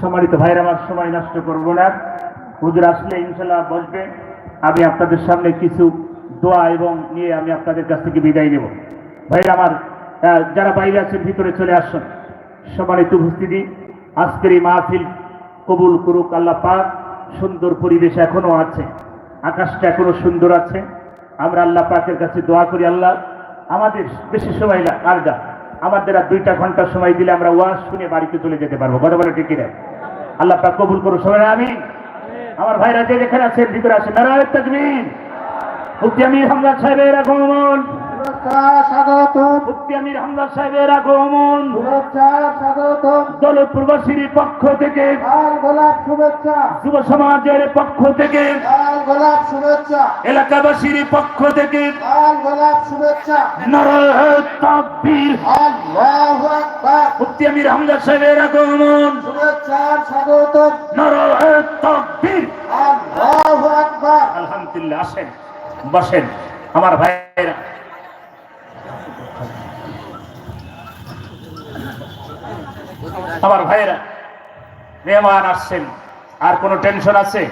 সম্মানিত ভাইরা আমার সময় নষ্ট করব না। হুজুর আসলে ইনশাল্লাহ বসবে। আমি আপনাদের সামনে কিছু দোয়া এবং নিয়ে আমি আপনাদের কাছ থেকে বিদায় নেব। ভাইরা আমার যারা বাইরে আছেন, ভিতরে চলে আসুন। সম্মানিত উপস্থিতি, আজকের এই মাহফিল কবুল করুক আল্লাহ পাক। সুন্দর পরিবেশ এখনও আছে। আকাশটা এখনও সুন্দর আছে। আমরা আল্লাহ পাকের কাছে দোয়া করি, আল্লাহ, আমাদের বেশি সময় না আর আমাদের আর দুইটা ঘণ্টা সময় দিলে আমরা ওয়াজ শুনে বাড়িতে চলে যেতে পারব। বড় বড় টিকিট আল্লাহ পাক কবুল করো সবাই আমি আমার ভাইরা যে যেখানে আছেন ভিতরে আছেন নারায়ণ তাকবীর মুফতি আমির হামজা সাহেবের আগমন পক্ষ থেকে। যুব সমাজের পক্ষ থেকে। গোলাপ শুভেচ্ছা। এলাকাবাসীর পক্ষ থেকে লাল গোলাপ শুভেচ্ছা। তাকবীর। আল্লাহু আকবার। মুফতি আমির হামজা সাহেবের আগমন। শুভেচ্ছা স্বাগতম। তাকবীর। আল্লাহু আকবার। আলহামদুলিল্লাহ আসেন বসেন আমার ভাইয়েরা। আমার ভাইয়েরা মেহমান আসছেন আর কোনো টেনশন আছে?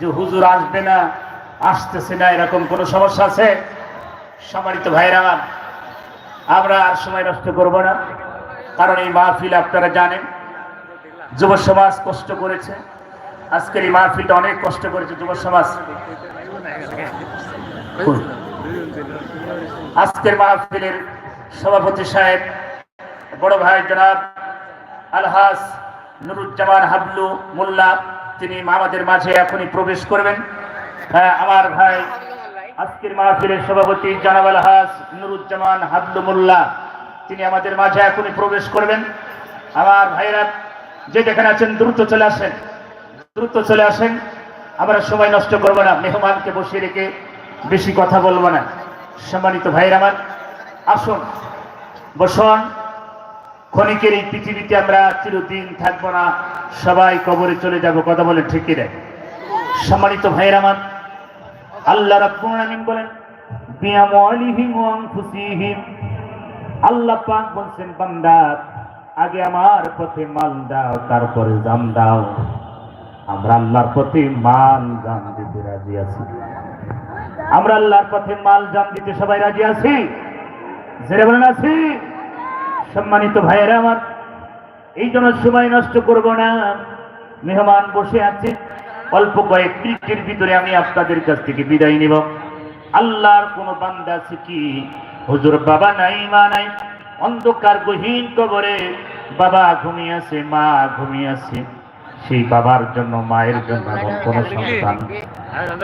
যে হুজুর আসবে না, আসতেছে না, এরকম কোনো সমস্যা আছে? সম্মানিত ভাইরা, আমরা আর সময় নষ্ট করব না। কারণ এই মাহফিল আপনারা জানেন, যুব সমাজ কষ্ট করেছে। আজকের এই মাহফিলটা অনেক কষ্ট করেছে যুব সমাজ। আজকের মাহফিলের সভাপতি সাহেব, বড় ভাই জনাব আলহাস নুরুজ্জামান হাবলু মোল্লা তিনি আমাদের মাঝে এখনই প্রবেশ করবেন। হ্যাঁ আমার ভাই আজকের মাহফিলের সভাপতি জনাব আলহাস নুরুজ্জামান হাবলু মোল্লা তিনি আমাদের মাঝে এখনই প্রবেশ করবেন। আমার ভাইরা যে যেখানে আছেন, দ্রুত চলে আসেন। দ্রুত চলে আসেন। আমরা সময় নষ্ট করব না, মেহমানকে বসিয়ে রেখে বেশি কথা বলব না। সম্মানিত ভাইয়ের আমার, আসুন, বসন। ক্ষণিকের এই পৃথিবীতে আমরা চিরদিন থাকব না। সবাই কবরে চলে যাব। কথা বলে ঠিকই রে সম্মানিত ভাইয়ের আমার, আল্লাহ রাব্বুল বলেন, বিআমওয়ালিহিম ওয়া আনফুসিহিম। আল্লাহ পাক বলছেন, বান্দা, আগে আমার পথে মাল দাও, তারপরে জাম দাও। আমরা আল্লাহর পথে মাল জান দিতে রাজি আছি। আমরা আল্লাহর পথে মাল জান দিতে সবাই রাজি আছি? জেরে বলেন আছি? সম্মানিত ভাইয়েরা আমার, এই জন্য সময় নষ্ট করব না। মেহমান বসে আছে। অল্প কয়েক মিনিটের ভিতরে আমি আপনাদের কাছ থেকে বিদায় নিব। আল্লাহর কোন বান্দা আছে কি? হুজুর বাবা নাই, মা নাই। অন্ধকার গহীন কবরে বাবা ঘুমিয়ে আছে, মা ঘুমিয়ে আছে। সেই বাবার জন্য, মায়ের জন্য এমন কোন সন্তান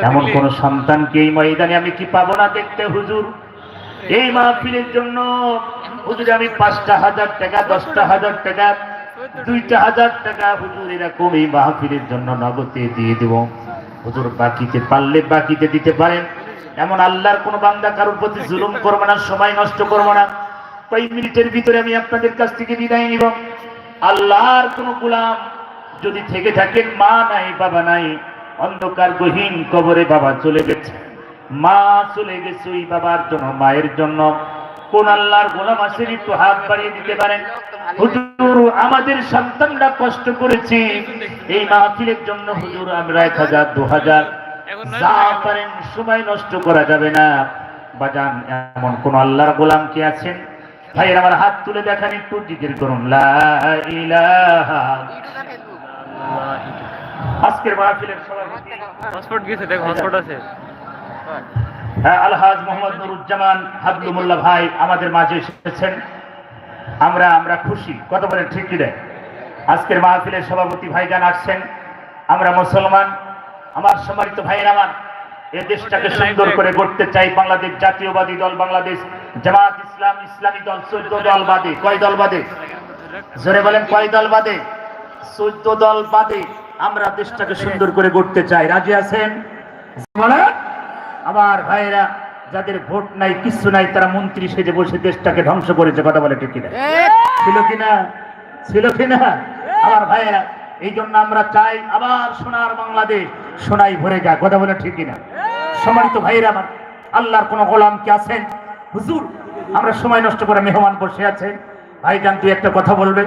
এমন কোন সন্তানকে এই ময়দানে আমি কি পাবো না দেখতে, হুজুর? এই মাহফিলের জন্য হুজুর, আমি পাঁচটা হাজার টাকা, দশটা হাজার টাকা, দুইটা হাজার টাকা হুজুর, এরকম এই মাহফিলের জন্য নগদে দিয়ে দেব। হুজুর, বাকিতে পারলে বাকিতে দিতে পারেন। এমন আল্লাহর কোন বান্দা কারোর প্রতি জুলুম করব না, সময় নষ্ট করব না। কয়েক মিনিটের ভিতরে আমি আপনাদের কাছ থেকে বিদায় নিব। আল্লাহর কোন গোলাম যদি থেকে থাকেন, মা নাই, বাবা নাই, অন্ধকার গহীন কবরে বাবা চলে গেছে। মা চলে গেছে ওই বাবার জন্য, মায়ের জন্য। কোন আল্লাহর গোলাম আসেন একটু হাত বাড়িয়ে দিতে পারেন। আমাদের সন্তানরা কষ্ট করেছে। এই মাহফিলের জন্য হুজুর আমরা এক হাজার, দু হাজার। যা পারেন, সময় নষ্ট করা যাবে না। বাজান, এমন কোন আল্লাহর গোলাম কি আছেন? ভাইয়ের আমার হাত তুলে দেখান, একটু জিজ্ঞেস করুন। আজকের মাহফিলের সভাপতি হটস্পট গেছে দেখো, হটস্পট আছে। আলহাজ মোহাম্মদ নুরুজ্জামান ভাই আমাদের মাঝে এসেছেন। আমরা আমরা খুশি। কত বলেন, ঠিক আজকের মাহফিলের সভাপতি আসছেন। আমরা মুসলমান, আমার সম্মানিত ভাইয়ের আমার, এ দেশটাকে সুন্দর করে গড়তে চাই। বাংলাদেশ জাতীয়বাদী দল, বাংলাদেশ জামাত ইসলাম, ইসলামী দল, চোদ্দ দল বাদে। কয় দল বাদে? জোরে বলেন, কয় দল বাদে? চোদ্দ দল বাদে আমরা দেশটাকে সুন্দর করে গড়তে চাই। রাজি আছেন? আমার ভাইয়েরা যাদের ভোট নাই কিছু নাই তারা মন্ত্রী সেজে বসে দেশটাকে ধ্বংস করেছে কথা বলে ঠিক কিনা? ছিল কিনা? ছিল কিনা? আমার ভাইয়েরা এই জন্য আমরা চাই আবার সোনার বাংলাদেশ সোনাই ভরে যায় কথা বলে ঠিক কিনা? সম্মানিত ভাইয়েরা আমার আল্লাহর কোন গোলাম কি আছেন? হুজুর আমরা সময় নষ্ট করে মেহমান বসে আছেন ভাইজান তুই একটা কথা বলবে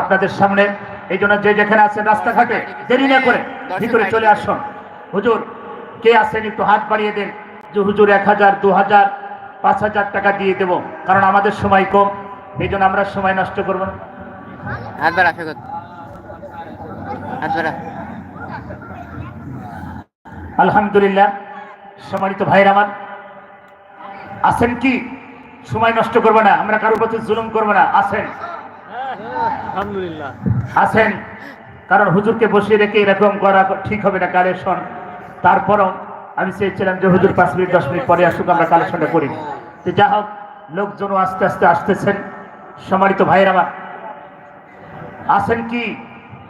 আপনাদের সামনে। এই জন্য যে যেখানে আছেন রাস্তাঘাটে দেরি না করে ভিতরে চলে আসুন। হুজুর কে আসেন একটু হাত বাড়িয়ে দেন। যে হুজুর এক হাজার দু হাজার পাঁচ হাজার টাকা দিয়ে দেবো। কারণ আমাদের সময় কম এই জন্য আমরা সময় নষ্ট করব না। হাত বাড়া ফেকত হাত বাড়া। আলহামদুলিল্লাহ সম্মানিত ভাইর আমার। আছেন কি? সময় নষ্ট করব না আমরা কারোর প্রতি জুলুম করব না। আছেন? আলহামদুলিল্লাহ। আছেন? কারণ হুজুরকে বসিয়ে রেখে এরকম করা ঠিক হবে না কালেকশন তারপরও আমি চেয়েছিলাম যে হুজুর পাঁচ মিনিট দশ মিনিট পরে আসুক আমরা কালেকশনটা করি। তো যা হোক লোকজনও আস্তে আস্তে আসতেছেন। সম্মানিত ভাইয়ের আমার আছেন কি?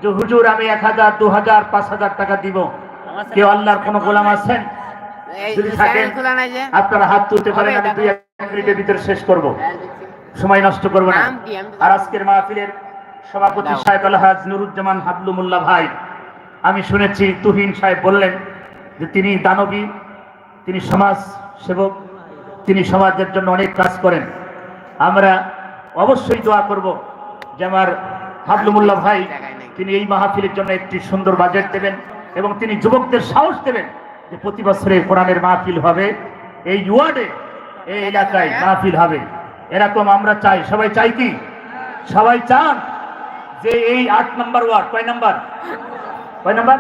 যে হুজুর আমি এক হাজার দু হাজার পাঁচ হাজার টাকা দিব। কেউ আল্লাহর কোনো গোলাম আছেন? যদি থাকেন আপনারা হাত তুলতে পারেন আমি দুই এক মিনিটের ভিতরে শেষ করব। সময় নষ্ট করব না। আর আজকের মাহফিলের সভাপতি সাহেব আলহাজ নুরুজ্জামান হাবলুমুল্লাহ ভাই আমি শুনেছি তুহিন সাহেব বললেন যে তিনি দানবী, তিনি সমাজ সেবক, তিনি সমাজের জন্য অনেক কাজ করেন। আমরা অবশ্যই দোয়া করব যে আমার হাবলুমুল্লাহ ভাই, তিনি এই মাহফিলের জন্য একটি সুন্দর বাজেট দেবেন এবং তিনি যুবকদের সাহস দেবেন যে প্রতি বছরে কোরআনের মাহফিল হবে, এই ওয়ার্ডে, এই এলাকায় মাহফিল হবে। এরকম আমরা চাই। সবাই চাই কি? সবাই চান যে এই আট নম্বর ওয়ার্ড, কয় নম্বর? কয় নাম্বার?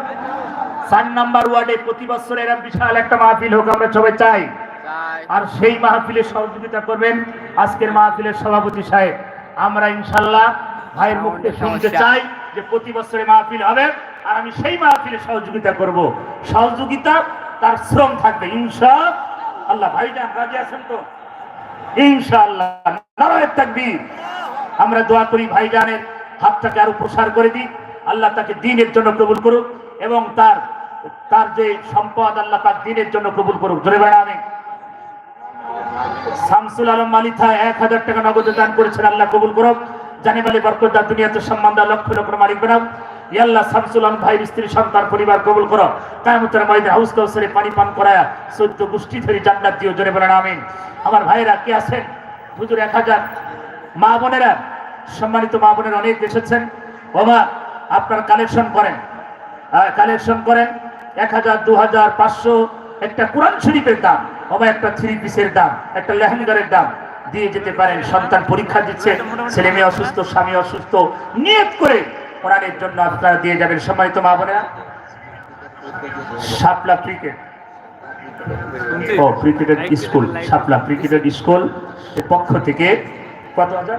চার নাম্বার ওয়ার্ডে প্রতি বছর এরকম বিশাল একটা মাহফিল হোক আমরা সবাই চাই। আর সেই মাহফিলে সহযোগিতা করবেন আজকের মাহফিলের সভাপতি সাহেব। আমরা ইনশাল্লাহ ভাইয়ের মুখে শুনতে চাই যে প্রতি বছরে মাহফিল হবে আর আমি সেই মাহফিলে সহযোগিতা করব। সহযোগিতা তার শ্রম থাকবে ইনশা আল্লাহ ভাইজান রাজি আছেন তো? ইনশাআল্লাহ। নারায়ণ তাকবীর। আমরা দোয়া করি ভাইজানের হাতটাকে আরও প্রসার করে দিই আল্লাহ তাকে দিনের জন্য কবুল করুক এবং তার তার যে সম্পদ আল্লাহ তার দিনের জন্য কবুল করুক। জোরে বেড়া আমি শামসুল আলম মালিথা এক হাজার টাকা নগদে দান করেছেন, আল্লাহ কবুল করুক। জানিব আলী বরকতদার দুনিয়াতে সম্মান দেওয়া লক্ষ লক্ষ মালিক বেনাও। ইয়াল্লাহ শামসুল আলম ভাই, স্ত্রী, সন্তান, পরিবার কবুল করো। হাউস কাউসারে পানি পান করায়া সদ্য গোষ্ঠী ধরে জান্নাত দিও। জোরে আমার ভাইরা কে আছেন? হুজুর এক হাজার। মা বোনেরা, সম্মানিত মা বোনের অনেক এসেছেন। ওমা, আপনার কালেকশন করেন। কালেকশন করেন। এক হাজার দু হাজার পাঁচশো একটা কোরআন শরীফের দাম অবা একটা থ্রি পিসের দাম একটা লেহেঙ্গারের দাম দিয়ে যেতে পারেন। সন্তান পরীক্ষা দিচ্ছে ছেলে মেয়ে অসুস্থ স্বামী অসুস্থ নিয়ত করে কোরআনের জন্য আপনারা দিয়ে যাবেন। সম্মানিত মা বোনেরা শাপলা ক্রিকেট ও ক্রিকেটের স্কুল শাপলা ক্রিকেটের স্কুল পক্ষ থেকে কত হাজার?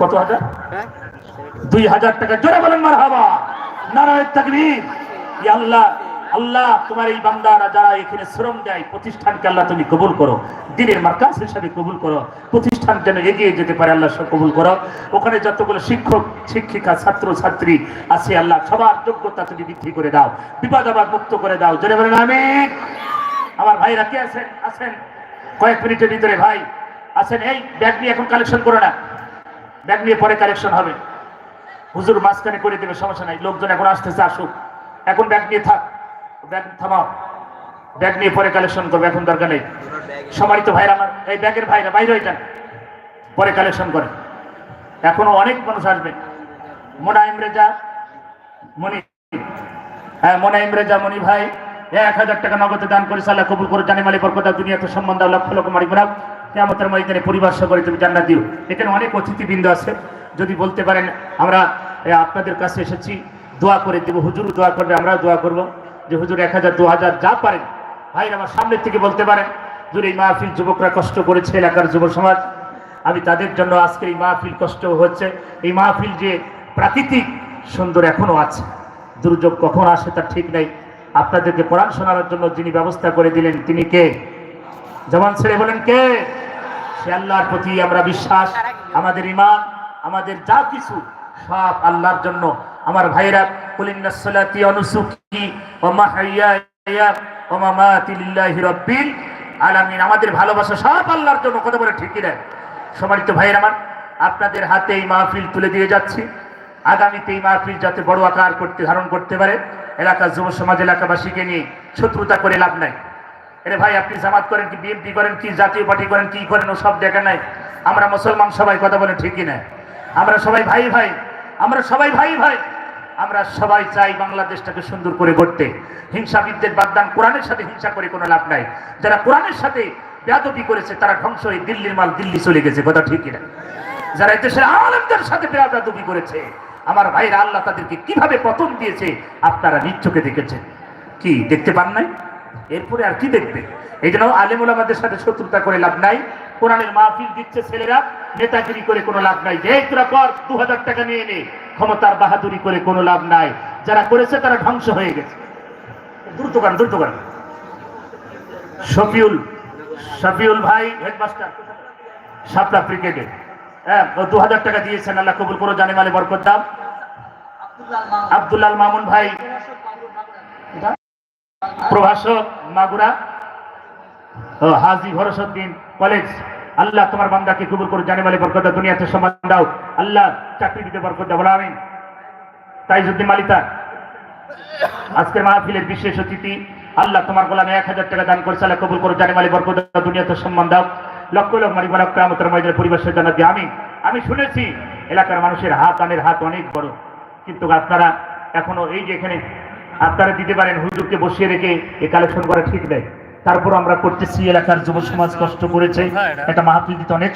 কত হাজার? হ্যাঁ? দুই হাজার টাকা। জোরে বলেন মার হাবা নারায়ণ তাকবীর। আল্লাহ আল্লাহ তোমার এই বান্দারা যারা এখানে শ্রম দেয়, প্রতিষ্ঠানকে আল্লাহ তুমি কবুল করো। দিনের মার্কাজ হিসাবে কবুল করো। প্রতিষ্ঠান যেন এগিয়ে যেতে পারে, আল্লাহ কবুল করো। ওখানে যতগুলো শিক্ষক, শিক্ষিকা ছাত্র ছাত্রী আছে, আল্লাহ সবার যোগ্যতা তুমি বৃদ্ধি করে দাও বিপদ আবার মুক্ত করে দাও। জোরে বলেন আমি আমার ভাইরা কে আছেন? আছেন? কয়েক মিনিটের ভিতরে ভাই আছেন? এই ব্যাগ নিয়ে এখন কালেকশন করো না। ব্যাগ নিয়ে পরে কালেকশন হবে। হুজুর মাঝখানে করে দেবে, সমস্যা নাই। লোকজন এখন আসতেছে, আসুক। এখন ব্যাগ নিয়ে থাক। ব্যাগ, থামাও। ব্যাগ নিয়ে পরে কালেকশন করবে, এখন দরকার নেই। সম্মানিত ভাইরা আমার, এই ব্যাগের ভাইরা, বাইরে যান। পরে কালেকশন করে। এখনও অনেক মানুষ আসবে। মোনাইম রেজা মনি হ্যাঁ মোনাইম রেজা মনি ভাই, এক হাজার টাকা নগদে দান করে সাল্লাহ কবুল করে। জানি মালিক বরকতা দুনিয়াতে সম্মান দাও লক্ষ লক্ষ মারি বেরাও কেমতের ময়দানে পরিবার করে তুমি জান্নাত দিও। এখানে অনেক অতিথিবৃন্দ আছে। যদি বলতে পারেন, আমরা আপনাদের কাছে এসেছি। দোয়া করে দেবো, হুজুর দোয়া করবে আমরা দোয়া করব। যে হুজুর এক হাজার, দু হাজার যা পারেন। ভাই আমার সামনের থেকে বলতে পারেন, হুজুর, এই মাহফিল যুবকরা কষ্ট করেছে, এলাকার যুব সমাজ। আমি তাদের জন্য আজকে এই মাহফিল কষ্ট হচ্ছে। এই মাহফিল যে প্রাকৃতিক সুন্দর এখনও আছে। দুর্যোগ কখন আসে তার ঠিক নেই। আপনাদেরকে কোরআন শোনানোর জন্য যিনি ব্যবস্থা করে দিলেন, তিনি কে? জবান ছেড়ে বলেন কে? সে আল্লাহর প্রতি আমরা বিশ্বাস। আমাদের ইমান আমাদের যা কিছু, সব আল্লাহর জন্য। আমার ভাইরা কুলিন্নাসসালাতি অনুসুকি ওয়া মামাতি লিল্লাহি রাব্বিল আলামিন। আমাদের ভালোবাসা সব আল্লাহর জন্য, কথা বলে ঠিকই দেয় সম্মানিত ভাইয়ের আমার, আপনাদের হাতে এই মাহফিল তুলে দিয়ে যাচ্ছি। আগামীতে এই মাহফিল যাতে বড় আকার করতে, ধারণ করতে পারে, এলাকার যুব সমাজ, এলাকাবাসীকে নিয়ে শত্রুতা করে লাভ নাই। আরে ভাই, আপনি জামাত করেন কি, বিএনপি করেন কি, জাতীয় পার্টি করেন, কি করেন ও সব দেখা নাই। আমরা মুসলমান সবাই, কথা বলে ঠিকই না। আমরা সবাই ভাই ভাই আমরা সবাই ভাই ভাই। আমরা সবাই চাই বাংলাদেশটাকে সুন্দর করে গড়তে। হিংসা বিদ্বেষ বাগদান কোরআনের সাথে হিংসা করে কোনো লাভ নাই। যারা কোরআনের সাথে বেয়াদবি করেছে, তারা ধ্বংস হয়ে দিল্লির মাল দিল্লি চলে গেছে, কথা ঠিক না যারা দেশের আলমদের সাথে বেয়াদবি করেছে, আমার ভাইরা আল্লাহ তাদেরকে কীভাবে পতন দিয়েছে, আপনারা নিচ্ছকে দেখেছেন। কি, দেখতে পান নাই? এরপরে আর কি দেখবে? এই জন্য আলেমুল আমাদের সাথে শত্রুতা করে লাভ নাই। কোরআনের মাহফিল দিচ্ছে ছেলেরা নেতাগিরি করে কোনো লাভ নাই। যে তোরা কর দু হাজার টাকা নিয়ে নে, ক্ষমতার বাহাদুরি করে কোনো লাভ নাই। যারা করেছে তারা ধ্বংস হয়ে গেছে। দ্রুত করেন দ্রুত করেন। শফিউল শফিউল ভাই, হেডমাস্টার, সাপলা ক্রিকেটে। হ্যাঁ দু হাজার টাকা দিয়েছেন, আল্লাহ কবুল করো জানে মালে বরকত দাম। আব্দুল্লাল মামুন ভাই, প্রভাষক মাগুরা। হাজি ভরসুদ্দিন কলেজ। আল্লাহ তোমার বান্দাকে কবুল করে জানে মালে বরকত দুনিয়াতে সম্মান দাও। আল্লাহ চাকরি দিতে বরকত দাও বলো আমিন। তাইজুদ্দিন মালিতা আজকের মাহফিলের বিশেষ অতিথি আল্লাহ তোমার গোলামে এক হাজার টাকা দান করেছে আল্লাহ কবুল করে জানে মালি বরকত দাও, দুনিয়াতে সম্মান দাও। লক্ষ লক্ষ মারি বলা কেমতের ময়দানের পরিবেশের জানা দিয়ে আমি আমি শুনেছি এলাকার মানুষের হাত দানের হাত অনেক বড়। কিন্তু আপনারা এখনও এই যে এখানে আপনারা দিতে পারেন হুজুরকে বসিয়ে রেখে এই কালেকশন করা ঠিক নেই। তারপর আমরা করতেছি এলাকার যুব সমাজ কষ্ট করেছে। একটা মাহফিল দিতে অনেক